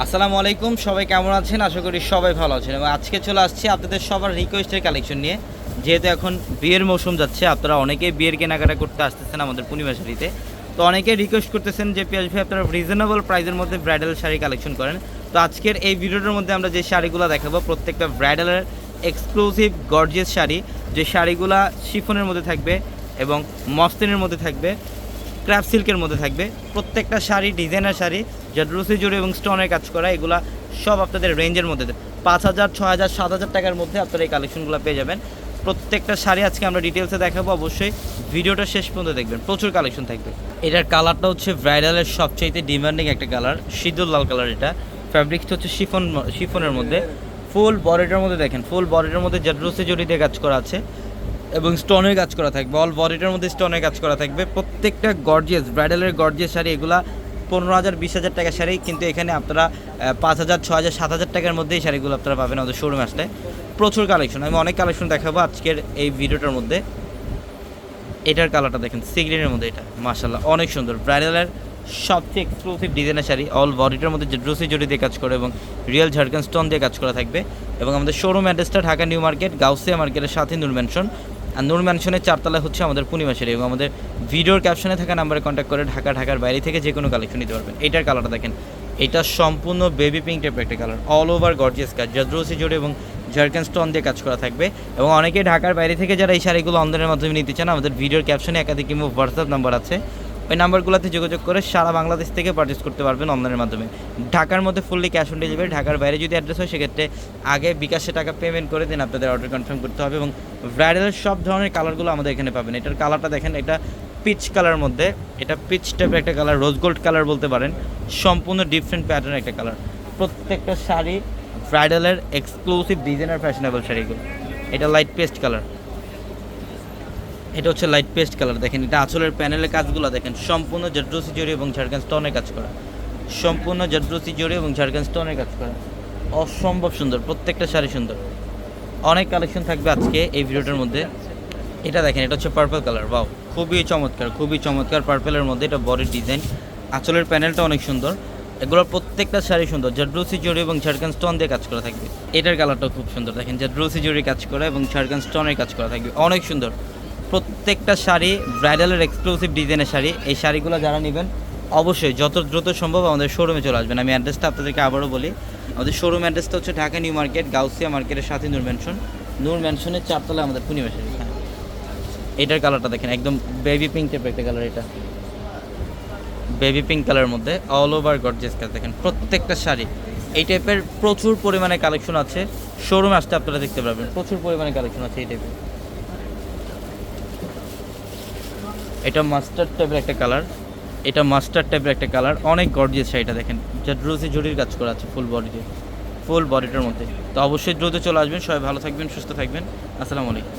আসসালামু আলাইকুম, সবাই কেমন আছেন? আশা করি সবাই ভালো আছেন। এবং আজকে চলে আসছি আপনাদের সবার রিকোয়েস্টের কালেকশন নিয়ে। যেহেতু এখন বিয়ের মৌসুম যাচ্ছে, আপনারা অনেকেই বিয়ের কেনাকাটা করতে আসতেছেন আমাদের পূর্ণিমা শাড়িতে। তো অনেকেই রিকোয়েস্ট করতেছেন যে, পিয়াজ ভাই, আপনারা রিজনেবল প্রাইসের মধ্যে ব্রাইডাল শাড়ি কালেকশন করেন। তো আজকের এই ভিডিওটার মধ্যে আমরা যে শাড়িগুলো দেখাবো, প্রত্যেকটা ব্রাইডালের এক্সক্লুসিভ গর্জিয়াস শাড়ি, যে শাড়িগুলো শিফনের মধ্যে থাকবে এবং মস্তিনের মধ্যে থাকবে ক্র্যাপ সিল্কের মধ্যে থাকবে, প্রত্যেকটা শাড়ি ডিজাইনার শাড়ি যা রুসি জুড়ে এবং স্টোনের কাজ করা, এগুলা সব আপনাদের রেঞ্জের মধ্যে পাঁচ হাজার ছ হাজার, সাত হাজার টাকার মধ্যে আপনারা এই কালেকশনগুলো পেয়ে যাবেন। প্রত্যেকটা শাড়ি আজকে আমরা ডিটেলসে দেখাবো, অবশ্যই ভিডিওটা শেষ পর্যন্ত দেখবেন, প্রচুর কালেকশন থাকবে। এটার কালারটা হচ্ছে ব্রাইডালের সবচাইতে ডিমান্ডিং একটা কালার সিঁদুর লাল কালার এটা। ফ্যাব্রিকটা হচ্ছে শিফন, শিফনের মধ্যে। ফুল বডিটার মধ্যে দেখেন ফুল বডিটার মধ্যে জাডরুসি জড়ি দিয়ে কাজ করা আছে এবং স্টোনের কাজ করা থাকবে। অল বডিটার মধ্যে স্টোনের কাজ করা থাকবে। প্রত্যেকটা গর্জিয়াস ব্রাইডালের গর্জিয়াস শাড়ি, এগুলা পনেরো হাজার, বিশ হাজার টাকা শাড়ি, কিন্তু এখানে আপনারা পাঁচ হাজার ছ হাজার, সাত হাজার টাকার মধ্যেই শাড়িগুলো আপনারা পাবেন আমাদের শোরুমে আসলে। প্রচুর কালেকশন আমি অনেক কালেকশন দেখাবো আজকের এই ভিডিওটার মধ্যে। এটার কালারটা দেখেন সিগ্রিনের মধ্যে এটা মাশাল্লাহ অনেক সুন্দর। ব্রাইডালের সবচেয়ে এক্সক্লুসিভ ডিজাইনের শাড়ি অল বডিটার মধ্যে ড্রুসি জড়ি দিয়ে কাজ করে এবং রিয়েল ঝাড়খান স্টোন দিয়ে কাজ করা থাকবে। এবং আমাদের শোরুম অ্যাড্রেসটা ঢাকা নিউ মার্কেট গাউসিয়া মার্কেটের সাথে নূর ম্যানশন আর নূর ম্যানশনের চারতলা হচ্ছে আমাদের পূর্ণিমাসের এবং আমাদের ভিডিওর ক্যাপশনে থাকা নাম্বারে কন্ট্যাক্ট করে ঢাকা, ঢাকার বাইরে থেকে যে কোনো কালেকশন নিতে পারবেন। এটার কালারটা দেখেন। এটা সম্পূর্ণ বেবি পিঙ্ক টাইপের একটা কালার অল ওভার গর্জিয়াস কাজ জাদ্রোসি জোড়ে এবং ঝাড়খান স্টোন দিয়ে কাজ করা থাকবে। এবং অনেকে ঢাকার বাইরে থেকে যারা এই শাড়িগুলো অনলাইনের মাধ্যমে নিতে চান, আমাদের ভিডিওর ক্যাপশনে একাধিক কিংবা হোয়াটসঅ্যাপ নাম্বার আছে। ওই নাম্বারগুলোতে যোগাযোগ করে সারা বাংলাদেশ থেকে পারচেস করতে পারবেন অনলাইনের মাধ্যমে। ঢাকার মধ্যে ফুললি ক্যাশ অন ডেলিভারি ঢাকার বাইরে যদি অ্যাড্রেস হয়, সেক্ষেত্রে আগে বিকাশে টাকা পেমেন্ট করে দিন আপনাদের অর্ডার কনফার্ম করতে হবে এবং ব্রাইডালের সব ধরনের কালারগুলো আমাদের এখানে পাবেন। এটার কালারটা দেখেন, এটা পিচ কালার মধ্যে, এটা পিচ টাইপের একটা কালার রোজ গোল্ড কালার বলতে পারেন। সম্পূর্ণ ডিফারেন্ট প্যাটার্নের একটা কালার প্রত্যেকটা শাড়ি ব্রাইডালের এক্সক্লুসিভ ডিজাইনার ফ্যাশনেবল শাড়িগুলো। এটা লাইট পেস্ট কালার এটা হচ্ছে লাইট পেস্ট কালার দেখেন, এটা আঁচলের প্যানেলের কাজগুলো দেখেন, সম্পূর্ণ জাড্রসি জড়ি এবং ঝাড়খান স্টোনের কাজ করা। সম্পূর্ণ জাড্রসি জড়ি এবং ঝাড়খান স্টোনের কাজ করা। অসম্ভব সুন্দর, প্রত্যেকটা শাড়ি সুন্দর। অনেক কালেকশন থাকবে আজকে এই ভিডিওটার মধ্যে। এটা দেখেন, এটা হচ্ছে পার্পল কালার বাও খুবই চমৎকার খুবই চমৎকার পার্পেলের মধ্যে এটা বডির ডিজাইন আঁচলের প্যানেলটা অনেক সুন্দর। এগুলোর প্রত্যেকটা শাড়ি সুন্দর জাড্রসি জড়ি এবং ঝাড়খান স্টোন দিয়ে কাজ করা থাকবে। এটার কালারটাও খুব সুন্দর, দেখেন জাড্রসি জড়ি কাজ করা এবং ঝাড়খান স্টোনের কাজ করা থাকবে। অনেক সুন্দর। প্রত্যেকটা শাড়ি ব্রাইডালের এক্সক্লুসিভ ডিজাইনের শাড়ি। এই শাড়িগুলো যারা নেবেন, অবশ্যই যত দ্রুত সম্ভব আমাদের শোরুমে চলে আসবেন। আমি অ্যাড্রেসটা আপনাদেরকে আবারও বলি। আমাদের শোরুম অ্যাড্রেসটা হচ্ছে ঢাকা নিউ মার্কেট, গাউসিয়া মার্কেটের সাথে নূর ম্যানশন নূর ম্যানশনের চারতলায় আমাদের পূর্ণিমা শাড়ি। হ্যাঁ এটার কালারটা দেখেন, একদম বেবি পিঙ্ক টাইপের একটা কালার এটা। বেবি পিঙ্ক কালারের মধ্যে অল ওভার গর্জেস কাজ দেখেন, প্রত্যেকটা শাড়ি। এই টাইপের প্রচুর পরিমাণে কালেকশন আছে। শোরুমে আসতে আপনারা দেখতে পারবেন, প্রচুর পরিমাণে কালেকশন আছে এই টাইপের এটা মাস্টার্ড টাইপের একটা কালার এটা মাস্টার্ড টাইপের একটা কালার অনেক গর্জিয়াস শাড়িটা দেখেন। যা ড্রোজি জুড়ির কাজ করা আছে ফুল বডিতে ফুল বডিটার মধ্যে। তো অবশ্যই দ্রুত চলে আসবেন, সবাই ভালো থাকবেন, সুস্থ থাকবেন। আসসালামু আলাইকুম।